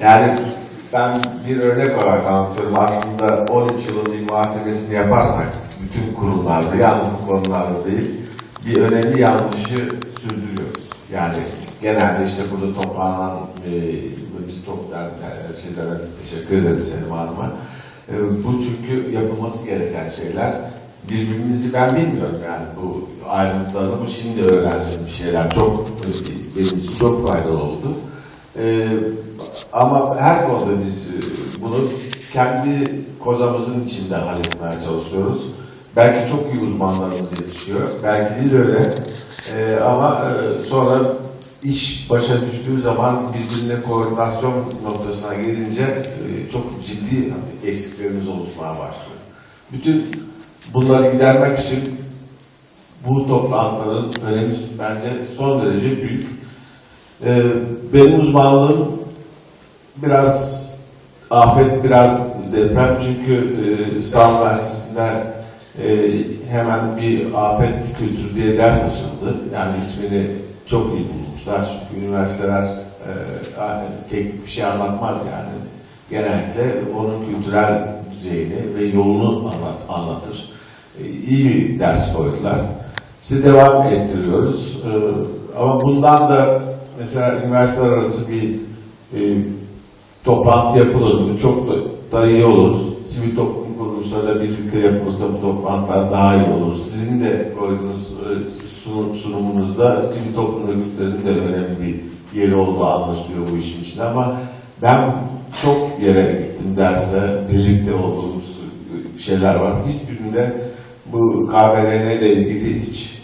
Yani ben bir örnek olarak anlatıyorum. Aslında 13 yılın muhasebesini yaparsak bütün kurumlarda, yalnız bu konularda değil, bir önemli yanlışı sürdürüyoruz. Yani genelde işte burada toplanan e, biz toplayan şeylere teşekkür ederiz Selim Hanım'a. E, bu çünkü yapılması gereken şeyler. Birbirimizi ben bilmiyorum yani bu ayrıntılarını. Bu şimdi öğrendiğim şeyler çok e, benim için çok faydalı oldu. E, ama her konuda biz e, bunu kendi kozamızın içinde halletmeye çalışıyoruz. Belki çok iyi uzmanlarımız yetişiyor. Belki değil öyle. E, ama e, sonra iş başa düştüğü zaman birbirine koordinasyon noktasına gelince e, çok ciddi eksiklerimiz oluşmaya başlıyor. Bütün bunları gidermek için bu toplantıların önemi bence son derece büyük. E, benim uzmanlığım biraz afet, biraz deprem çünkü e, Sağ Üniversitesi'nde e, hemen bir afet kültürü diye ders açıldı. Yani ismini çok iyi bulmuşlar çünkü üniversiteler e, tek bir şey anlatmaz yani. Genellikle onun kültürel düzeyini ve yolunu anlat, anlatır. E, iyi bir ders koydular. İşte devam ettiriyoruz. E, ama bundan da mesela üniversiteler arası bir e, toplantı yapılır mı? Çok da, da iyi olur. Sivil toplum kuruluşlarıyla birlikte yapılırsa bu toplantılar daha iyi olur. Sizin de koyduğunuz e, sunum, sunumunuzda sivil toplum örgütlerinin de önemli bir yeri olduğu anlaşılıyor bu işin içinde ama ben çok yere gittim derse birlikte olduğumuz şeyler var. Hiçbirinde bu KBRN ile ilgili hiç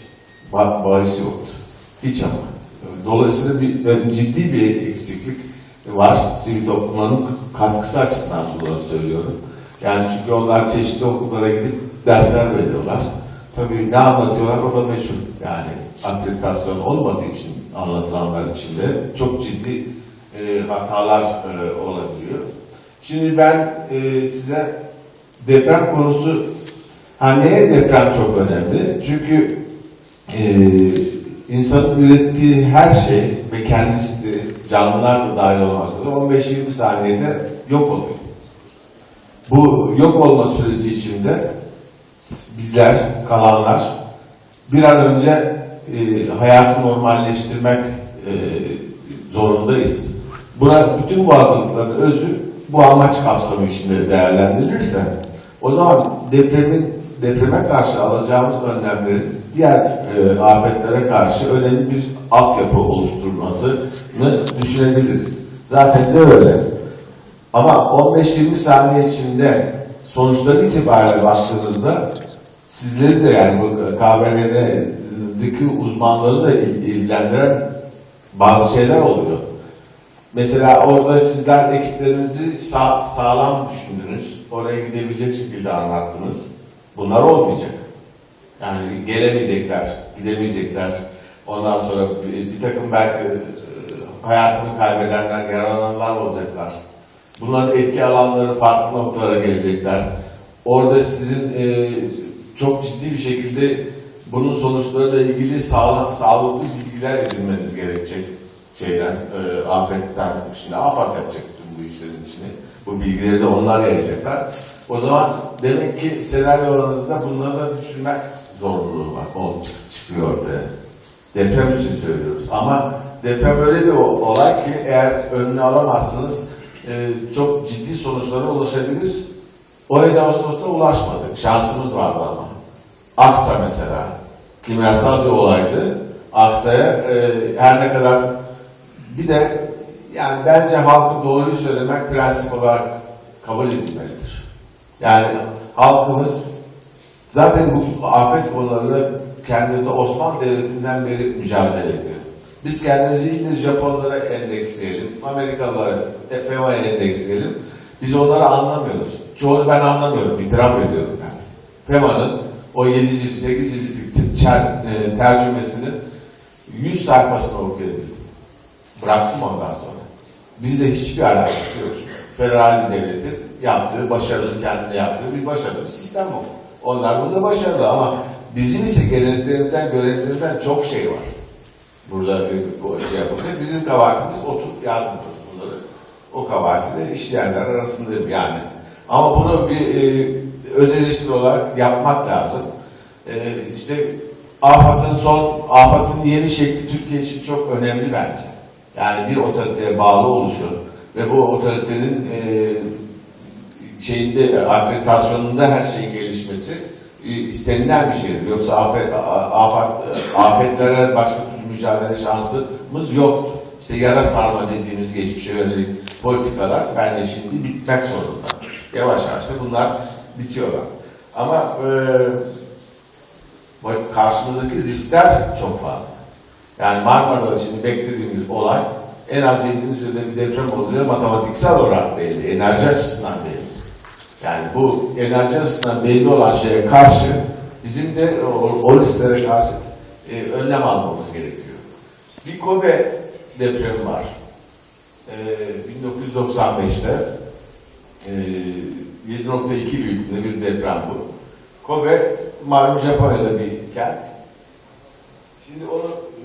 ba- bahis yoktu. Hiç ama. Dolayısıyla bir böyle ciddi bir eksiklik var. Sivil toplumların katkısı açısından bunları söylüyorum. Yani çünkü onlar çeşitli okullara gidip dersler veriyorlar. Tabii ne anlatıyorlar o da meşhur. Yani akreditasyon olmadığı için anlatılanlar içinde çok ciddi e, hatalar e, olabiliyor. Şimdi ben e, size deprem konusu ha neye deprem çok önemli? Çünkü e, insanın ürettiği her şey ve kendisi de canlılar da dahil olmak üzere 15-20 saniyede yok oluyor. Bu yok olma süreci içinde bizler, kalanlar bir an önce e, hayatı normalleştirmek e, zorundayız. Buna bütün bu hazırlıkların özü bu amaç kapsamı içinde değerlendirilirse o zaman depremin depreme karşı alacağımız önlemlerin diğer e, afetlere karşı önemli bir altyapı oluşturmasını düşünebiliriz. Zaten de öyle. Ama 15-20 saniye içinde sonuçları itibariyle baktığınızda sizleri de yani bu KBR'deki uzmanları da il- ilgilendiren bazı şeyler oluyor. Mesela orada sizler ekiplerinizi sağ- sağlam düşündünüz. Oraya gidebilecek şekilde anlattınız. Bunlar olmayacak. Yani gelemeyecekler, gidemeyecekler. Ondan sonra bir, bir takım belki e, hayatını kaybedenler, yaralananlar olacaklar. Bunların etki alanları farklı noktalara gelecekler. Orada sizin e, çok ciddi bir şekilde bunun sonuçlarıyla ilgili sağlam, sağlıklı bilgiler edinmeniz gerekecek şeyden, e, afetten. Şimdi afet yapacak tüm bu işlerin içine. Bu bilgileri de onlar yayacaklar. O zaman demek ki senaryolarınızda bunları da düşünmek zorunluluğu var. O çık- çıkıyor ortaya. Deprem için söylüyoruz. Ama deprem öyle bir o- olay ki eğer önünü alamazsınız e, çok ciddi sonuçlara ulaşabilir. 17 Ağustos'ta ulaşmadık. Şansımız vardı ama. Aksa mesela. Kimyasal bir olaydı. Aksa'ya e, her ne kadar bir de yani bence halkı doğruyu söylemek prensip olarak kabul edilmelidir. Yani halkımız zaten bu afet konularıyla kendinde Osmanlı Devleti'nden beri mücadele ediyor. Biz kendimizi ilk Japonlara endeksleyelim, Amerikalılara FMA'ya endeksleyelim. Biz onları anlamıyoruz. Çoğunu ben anlamıyorum, itiraf ediyorum yani. FEMA'nın o 7 cilt, 8 ciltlik ter- e, tercümesini 100 sayfasını okuyabildim. Bıraktım ondan sonra. Bizde hiçbir alakası yok. Federal devletin yaptığı, başarılı kendine yaptığı bir başarılı sistem o. Onlar burada başarılı ama bizim ise geleneklerimizden, göreneklerimizden çok şey var. Burada bu şey yapılacak. Bizim kabahatimiz oturup yazmıyoruz bunları. o kabahati de işleyenler arasındayım yani. Ama bunu bir e, öz eleştiri olarak yapmak lazım. E, işte AFAD'ın son, AFAD'ın yeni şekli Türkiye için çok önemli bence. Yani bir otoriteye bağlı oluşu ve bu otoritenin e, şeyinde akreditasyonunda her şeyin gelişmesi e, istenilen bir şeydir. Yoksa afet, afet, afetlere başka türlü mücadele şansımız yoktu. İşte yara sarma dediğimiz geçmişe yönelik politikalar bence şimdi bitmek zorunda. Yavaş yavaş bunlar bitiyorlar. Ama e, karşımızdaki riskler çok fazla. Yani Marmara'da şimdi beklediğimiz olay en az 7'nin üzerinde bir deprem olacağı matematiksel olarak belli, enerji açısından belli. Yani bu enerji açısından belli olan şeye karşı bizim de o, o risklere karşı e, önlem almamız gerekiyor. Bir Kobe depremi var. E, 1995'te e, 7.2 büyüklüğünde bir deprem bu. Kobe malum Japonya'da bir kent. Şimdi onu e,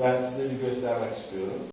ben size bir göstermek istiyorum.